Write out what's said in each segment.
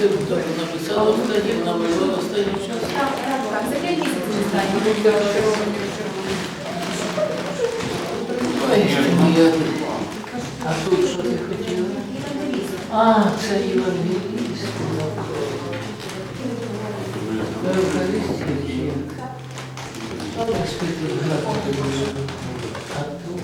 ти так написала останній, намалювала останній час. Так, так, так, за п'ять місяців останніх. Ой. А тут що ти хотіла? А, це євангеліст. Евхаристія. Але скільки. А тут.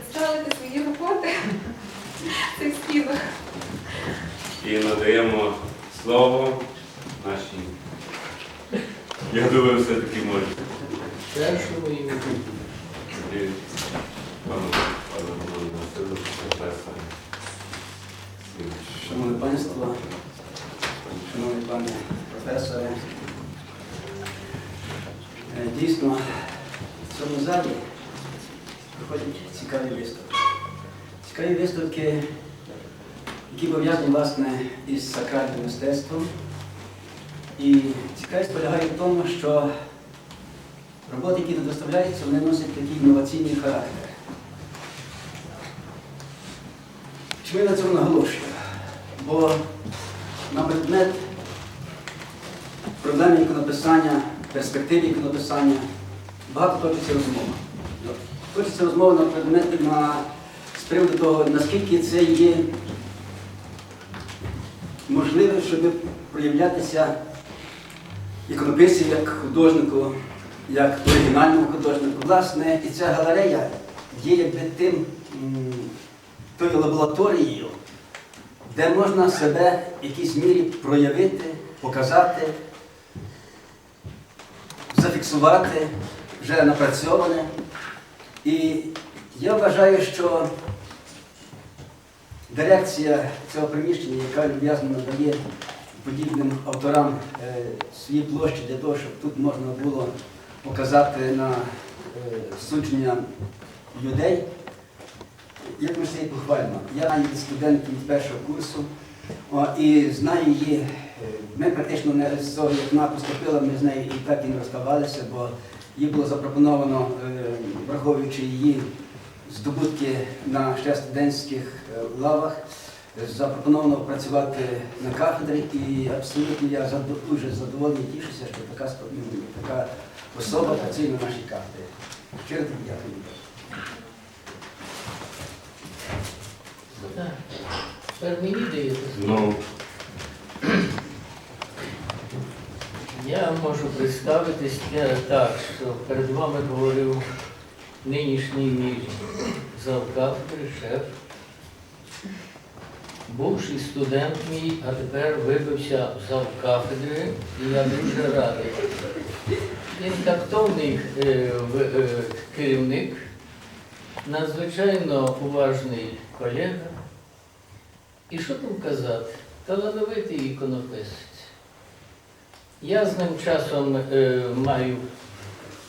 Представити свої роботи цих стінах. І надаємо слово нашій. Я думаю, все-таки може. Першому професор. Шановне панство, шановні пане професоре, е, дійсно в цьому залі проходять цікаві виставки. Цікаві виставки, які пов'язані власне із сакральним мистецтвом. І цікавість полягає в тому, що роботи, які тут доставляються, вони носять такий інноваційний характер. Чому я на цьому наголошую? Бо на предмет проблеми іконописання, перспективи іконописання багато точиться розмова. Точиться розмова на предмет на, з приводу того, наскільки це є можливо, щоб проявлятися іконописців як художнику, як оригінальному художнику. Власне, і ця галерея є якби тим, тою лабораторією, де можна себе в якійсь мірі проявити, показати, зафіксувати вже напрацьоване. І я вважаю, що дирекція цього приміщення, яка люб'язно надає подібним авторам е, свої площі для того, щоб тут можна було показати на е, судження людей, як ми це похвально. Я є студент першого курсу і знаю її. е, Ми практично не з того, як вона поступила, ми з нею і так і не розставалися, бо їй було запропоновано, е, враховуючи її здобутки на ще студентських е, лавах, е, запропоновано працювати на кафедрі, і абсолютно я дуже задоволений і тішуся, що така, ну, така особа працює на нашій кафедрі. Щиро тобі дякую. Так. Тепер мені даєте слово. Ну, Я можу представитись так, що перед вами говорив нинішній мій завкафедри, шеф, бувший студент мій, а тепер вибився в завкафедри, і я дуже радий. Він тактовний е, е, керівник, надзвичайно уважний колега. І що там казати? Талановитий іконописець. Я з ним часом е, маю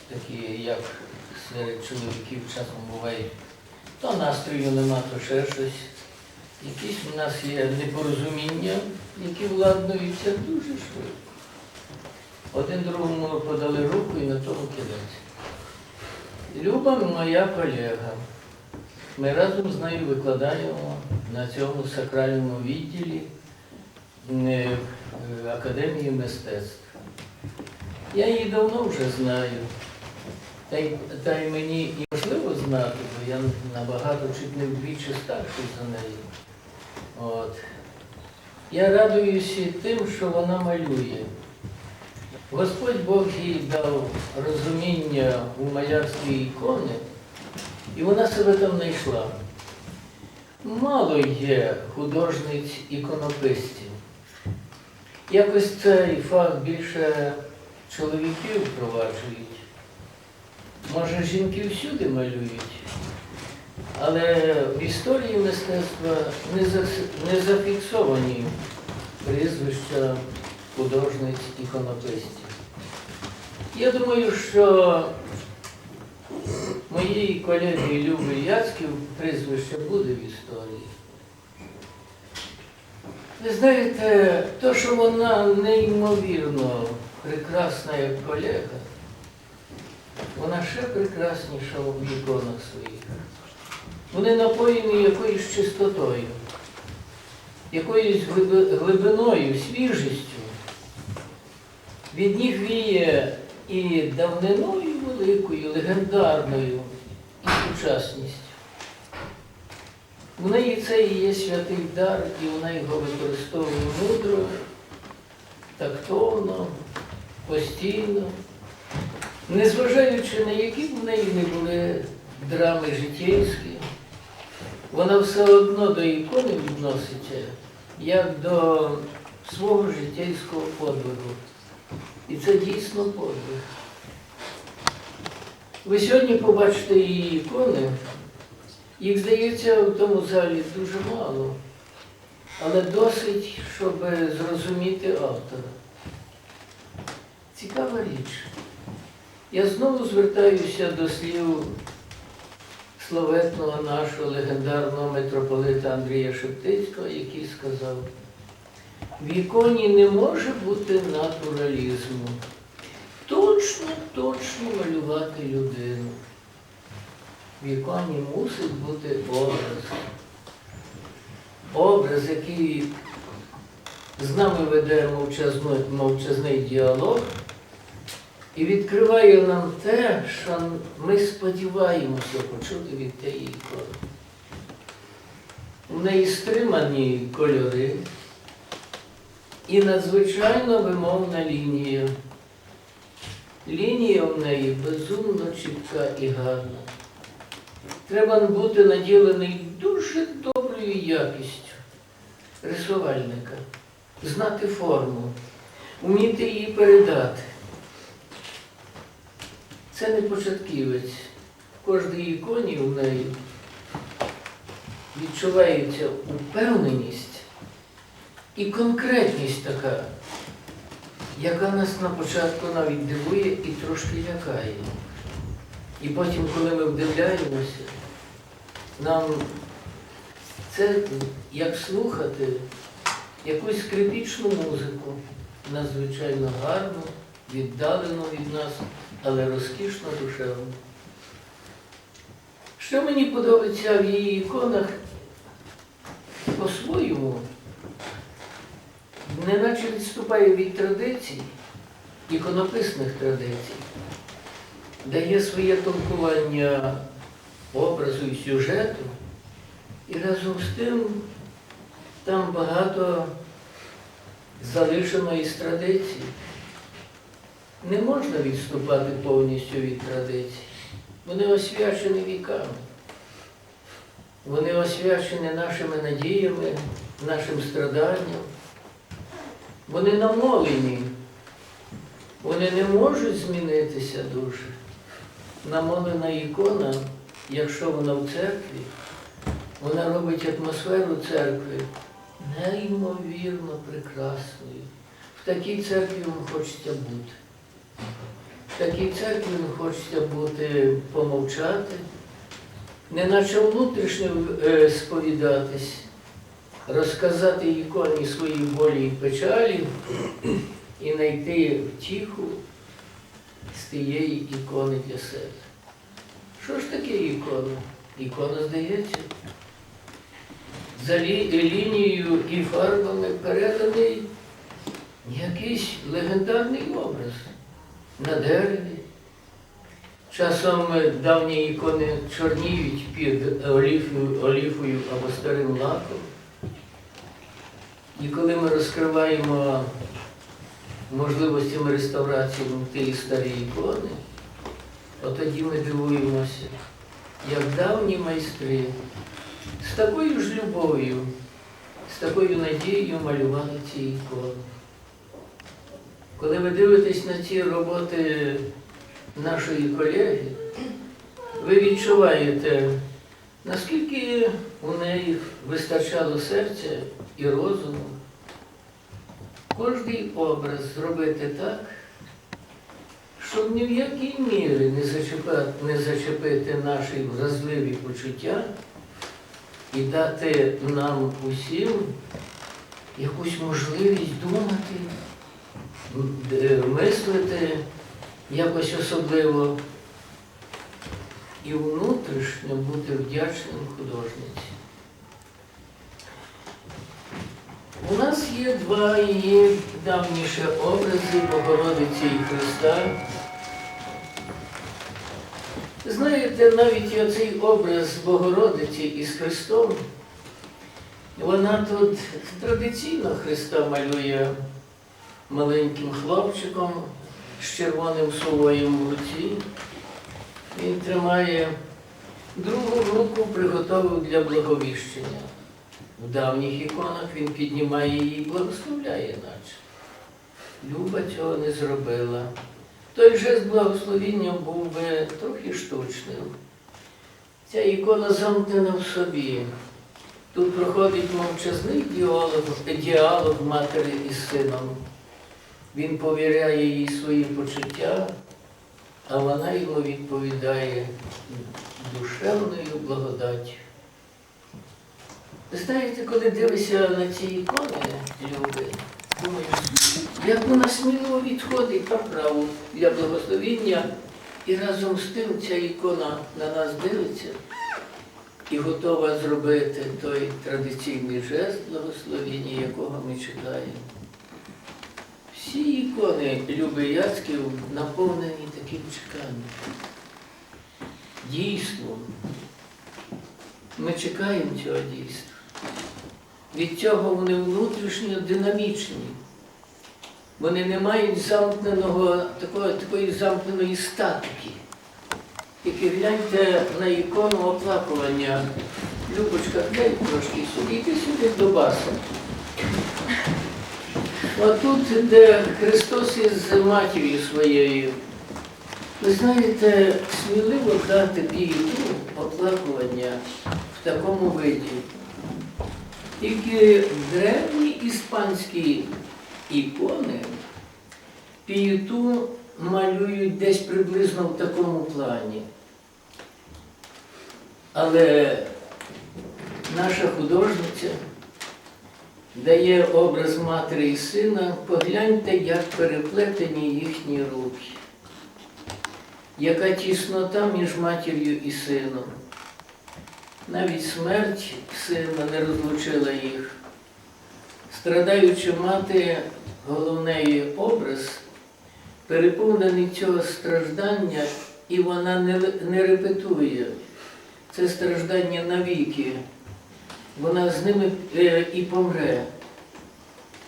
такі, як серед чоловіків часом буває, то настрою нема, то ще щось. Якісь у нас є непорозуміння, які владнуються дуже швидко. Один другому подали руку і на тому кінець. Люба моя колега. Ми разом з нею викладаємо на цьому сакральному відділі Академії мистецтв. Я її давно вже знаю. Та й, та й мені і важливо знати, бо я набагато чуть не вдвічі старший за неї. От. Я радуюся тим, що вона малює. Господь Бог їй дав розуміння у малярстві ікони, і вона себе там знайшла. Мало є художниць іконописців. Якось цей фах більше чоловіків впроваджують. Може, жінки всюди малюють, але в історії мистецтва не, зафіксовані прізвища художниць іконописців. Я думаю, що моєї колеги Люби Яцьків прізвище буде в історії. Ви знаєте, то, що вона неймовірно прекрасна як колега, вона ще прекрасніша у іконах своїх. Вони напоєні якоюсь чистотою, якоюсь глибиною, свіжістю. Від них віє і давниною великою, легендарною, і сучасністю. В неї це і є святий дар, і вона його використовує мудро, тактовно, постійно, незважаючи на які б в неї не були драми життєйські, вона все одно до ікони відноситься як до свого життєйського подвигу. І це дійсно подвиг. Ви сьогодні побачите її ікони, їх здається в тому залі дуже мало, але досить, щоб зрозуміти автора. Цікава річ. Я знову звертаюся до слів славетного нашого легендарного митрополита Андрія Шептицького, який сказав, в іконі не може бути натуралізму. Точно, точно малювати людину. В іконі мусить бути образ. Образ, який з нами веде мовчазно- мовчазний діалог і відкриває нам те, що ми сподіваємося почути від тієї ікони. У неї стримані кольори і надзвичайно вимовна лінія. Лінія в неї безумно чітка і гарна. Треба бути наділений дуже доброю якістю рисувальника, знати форму, вміти її передати. Це не початківець. Кожній іконі в неї відчувається упевненість і конкретність така, яка нас на початку навіть дивує і трошки лякає. І потім, коли ми вдивляємося, нам це як слухати якусь скрипічну музику, надзвичайно гарну, віддалену від нас, але розкішно душевну. Що мені подобається в її іконах по-своєму, неначе відступає від традицій, іконописних традицій, дає своє толкування образу і сюжету, і разом з тим там багато залишено із традицій. Не можна відступати повністю від традицій. Вони освячені віками. Вони освячені нашими надіями, нашим страданням. Вони намолені. Вони не можуть змінитися дуже. Намолена ікона, якщо вона в церкві, вона робить атмосферу церкви неймовірно прекрасною. В такій церкві вам хочеться бути. В такій церкві вам хочеться бути, помовчати, неначе внутрішньо е, сповідатись, розказати іконі свої болі і печалі і знайти втіху з тієї ікони для себе. Що ж таке ікона? Ікона, здається, за лі- лінією і фарбами переданий якийсь легендарний образ на дереві. Часом давні ікони чорніють під оліфою, оліфою або старим лаком. І коли ми розкриваємо можливостями реставрації ті старі ікони, от тоді ми дивуємося, як давні майстри з такою ж любов'ю, з такою надією малювали ці ікони. Коли ви дивитесь на ці роботи нашої колеги, ви відчуваєте, наскільки у неї вистачало серця і розуму кожний образ зробити так, щоб ні в якій мірі не зачепити, не зачепити наші вразливі почуття і дати нам усім якусь можливість думати, е, мислити якось особливо і внутрішньо бути вдячним художниці. У нас є два її давніші образи Богородиці і Христа. Знаєте, навіть оцей образ Богородиці із Христом, вона тут традиційно Христа малює маленьким хлопчиком з червоним совоєм в руці. Він тримає другу руку, приготовив для благовіщення. В давніх іконах він піднімає її і благословляє, наче. Люба цього не зробила. Той жест благословіння був би трохи штучним. Ця ікона замкнена в собі. Тут проходить мовчазний діалог, діалог матері із сином. Він повіряє їй свої почуття, а вона йому відповідає душевною благодаттю. Знаєте, коли дивишся на ці ікони, люди, думаєш, як вона сміливо відходить направо для благословіння, і разом з тим ця ікона на нас дивиться і готова зробити той традиційний жест благословіння, якого ми чекаємо. Всі ікони Люби Яцьків наповнені таким чеканням. Дійством. Ми чекаємо цього дійства. Від цього вони внутрішньо динамічні. Вони не мають замкненого, такої, такої замкненої статики. Тільки гляньте на ікону оплакування. Любочка, дай трошки сюди, йди сюди до баса. Отут, де Христос із матір'ю своєю, ви знаєте, сміливо дати бійту оплакування в такому виді. Тільки древні іспанські ікони піюту малюють десь приблизно в такому плані. Але наша художниця дає образ матері і сина, погляньте, як переплетені їхні руки, яка тіснота між матір'ю і сином. Навіть смерть сина не розлучила їх. Страдаючи мати, головний образ, переповнений цього страждання, і вона не, не репетує. Це страждання навіки. Вона з ними е, і помре.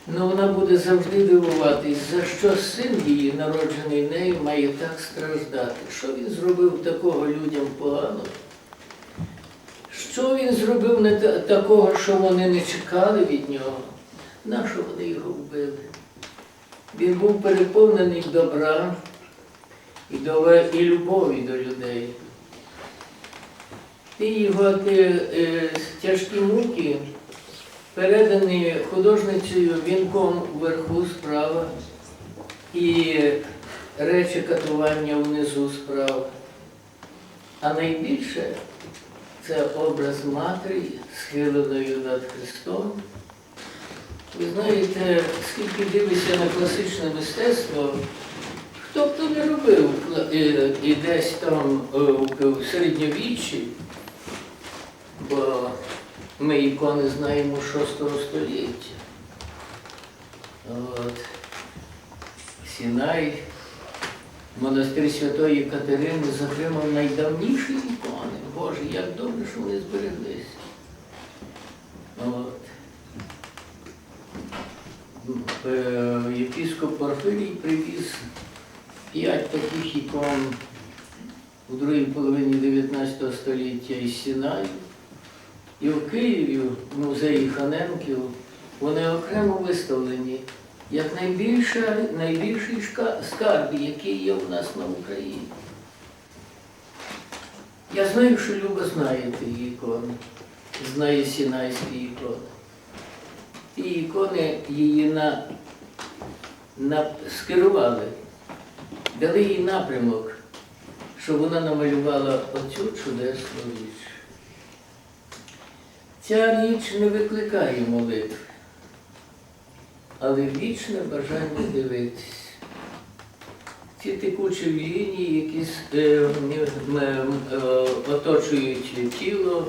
Ну вона буде завжди дивуватись, за що син її, народжений нею, має так страждати. Що він зробив такого людям поганого? Що він зробив не такого, що вони не чекали від нього? Нащо вони його вбили? Він був переповнений добра і, до, і любові до людей. Ті його ті, е, тяжкі муки передані художницею вінком вверху справа і речі катування внизу справа. А найбільше це образ матері, схиленою над Христом. Ви знаєте, скільки дивишся на класичне мистецтво, хто б то не робив е, і десь там е, в середньовіччі, бо ми ікони знаємо 6 століття. От. Сінай, монастир Святої Катерини, зокрема, найдавніші ікони. Боже, як добре, що вони збереглися. От. Е, Єпіскоп Порфирій привіз п'ять таких ікон у другій половині 19 століття із Сінаю. І в Києві, в музеї Ханенків, вони окремо виставлені як найбільша, найбільший скарб, який є у нас на Україні. Я знаю, що Люба знає ті ікони, знає сінайські ікони. Ті ікони її на, на, скерували дали їй напрямок, щоб вона намалювала оцю чудесну річ. Ця річ не викликає молитв, але вічне бажання дивитись. Ці текучі лінії, які е, е, е, оточують тіло